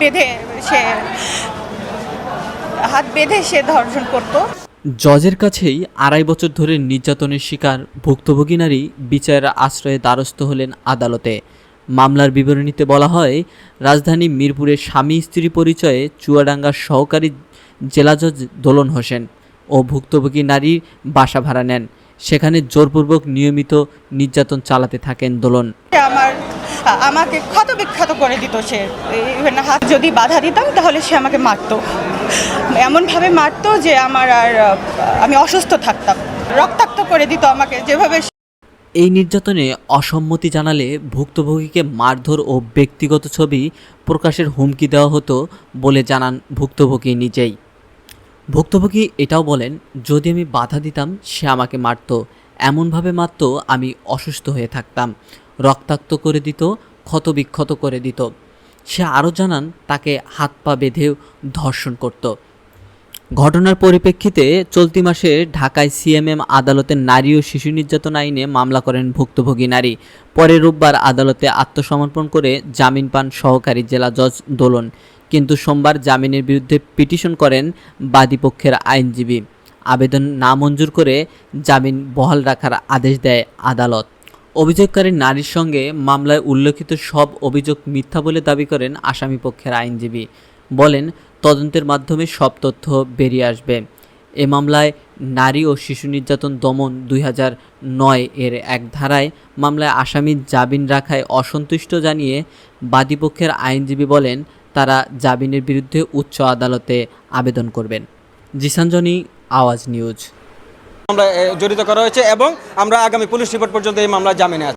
বেঁধে সে হাত বেঁধে সে ধর্ষণ করতো। জজের কাছেই আড়াই বছর ধরে নির্যাতনের শিকার ভুক্তভোগী নারী বিচারের আশ্রয়ে দ্বারস্থ হলেন আদালতে। মামলার বিবরণীতে বলা হয় রাজধানী মিরপুরের স্বামী স্ত্রী পরিচয়ে চুয়াডাঙ্গার সহকারী জেলা জজ দোলন হোসেন ও ভুক্তভোগী নারীর বাসা ভাড়া নেন। সেখানে জোরপূর্বক নিয়মিত নির্যাতন চালাতে থাকেন দোলন। আমার আমাকে ক্ষত বিখ্যাত করে দিত সে। ইভেন হাত যদি বাধা দিতাম, তাহলে সে আমাকে মারতো। এমনভাবে মারতো যে আমার আর আমি অসুস্থ থাকতাম। রক্তাক্ত করে দিত আমাকে যেভাবে এই নির্যাতনে অসম্মতি জানালে ভুক্তভোগীকে মারধর ও ব্যক্তিগত ছবি প্রকাশের হুমকি দেওয়া হতো বলে জানান ভুক্তভোগী নিজেই। ভুক্তভোগী এটাও বলেন, যদি আমি বাধা দিতাম, সে আমাকে মারতো। এমনভাবে মারতো, আমি অসুস্থ হয়ে থাকতাম। রক্তাক্ত করে দিত, ক্ষতবিক্ষত করে দিত। সে আরও জানান, তাকে হাত পা বেঁধেও ধর্ষণ করত। ঘটনার পরিপ্রেক্ষিতে চলতি মাসে ঢাকায় সিএমএম আদালতে নারী ও শিশু নির্যাতন আইনে মামলা করেন ভুক্তভোগী নারী। পরে রোববার আদালতে আত্মসমর্পণ করে জামিন পান সহকারী জেলা জজ দোলন। কিন্তু সোমবার জামিনের বিরুদ্ধে পিটিশন করেন বাদীপক্ষের আইনজীবী। আবেদন নামঞ্জুর করে জামিন বহাল রাখার আদেশ দেয় আদালত। অভিযোগকারী নারীর সঙ্গে মামলায় উল্লেখিত সব অভিযোগ মিথ্যা বলে দাবি করেন আসামি পক্ষের আইনজীবী। বলেন, তদন্তের মাধ্যমে সব তথ্য বেরিয়ে আসবে। এ মামলায় নারী ও শিশু নির্যাতন দমন দুই নয় এর এক ধারায় মামলায় আসামি জামিন রাখায় অসন্তুষ্ট জানিয়ে বাদীপক্ষের আইনজীবী বলেন, তারা জামিনের বিরুদ্ধে উচ্চ আদালতে আবেদন করবেন। জিসানজনি, আওয়াজ নিউজ। এ, জড়িত করা হয়েছে এবং আমরা আগামী পুলিশ রিপোর্ট পর্যন্ত এই মামলা জামিনে আছি।